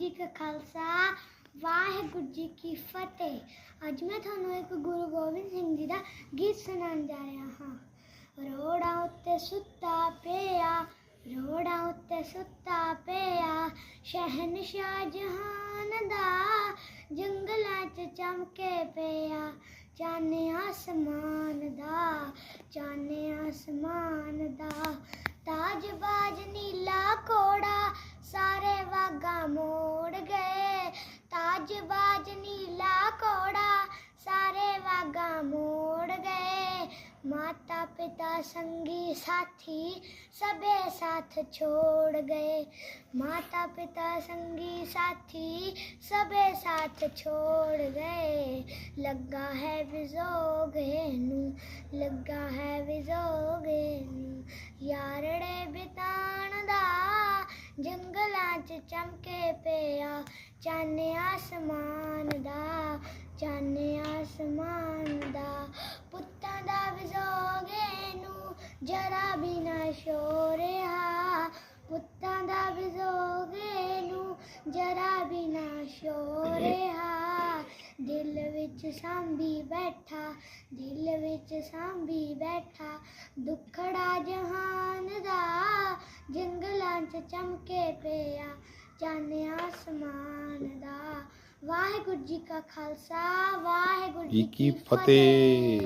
ਜੀ ਕਾ ਖਾਲਸਾ, ਵਾਹਿਗੁਰੂ ਜੀ ਕੀ ਫਤਿਹ। ਅੱਜ ਮੈਂ ਤੁਹਾਨੂੰ ਇੱਕ ਗੁਰੂ ਗੋਬਿੰਦ ਸਿੰਘ ਜੀ ਦਾ ਗੀਤ ਸੁਣਾਉਣ ਜਾ ਰਿਹਾ ਹਾਂ। ਰੋੜਾਂ ਉੱਤੇ ਸੁੱਤਾ ਪਿਆ, ਰੋੜਾਂ ਉੱਤੇ ਸੁੱਤਾ ਪਿਆ, ਸ਼ਹਿਨਸ਼ਾਹ ਜਹਾਨ ਦਾ ਜੰਗਲਾਂ 'ਚ ਚਮਕੇ ਪਿਆ। ਚਾਨੇ ਆਸਮਾਨ ਦਾ ਚਾਨੇ ਆਸਮਾਨ ਦਾ, ਤਾਜ ਬਾਜ बाज नीला कोड़ा, सारे वागा मोड़ गए। माता पिता संगी, साथी, सबे साथ छोड़ गए। माता पिता संगी, साथी, सबे साथ छोड़ गए। लगा है विजोग नू लगा है विजोग, हेनु। 'ਚ ਚਮਕੇ ਪਿਆ, ਚਾਨੇ ਆਸਮਾਨ ਦਾ, ਚਾਨੇ ਆਸਮਾਨ ਦਾ। ਪੁੱਤਾਂ ਦਾ ਵਿਜੋਗੇ ਨੂੰ ਜਰਾ ਵੀ ਨਾ ਸ਼ੋਰਿਆ ਪੁੱਤਾਂ ਦਾ ਵਿਜੋਗੇ ਨੂੰ ਜਰਾ ਵੀ ਨਾ ਸ਼ੋਰਿਆ ਦਿਲ ਵਿੱਚ ਸਾਂਭੀ ਬੈਠਾ, ਦਿਲ ਵਿੱਚ ਸਾਂਭੀ ਬੈਠਾ, ਦੁੱਖੜਾ ਜਹਾਂ 'ਚ ਚਮਕੇ ਪਿਆ ਚਾਨੇ ਆਸਮਾਨ ਦਾ। ਵਾਹਿਗੁਰੂ ਜੀ ਕਾ ਖਾਲਸਾ ਵਾਹਿਗੁਰੂ ਜੀ ਕੀ ਫਤਿਹ।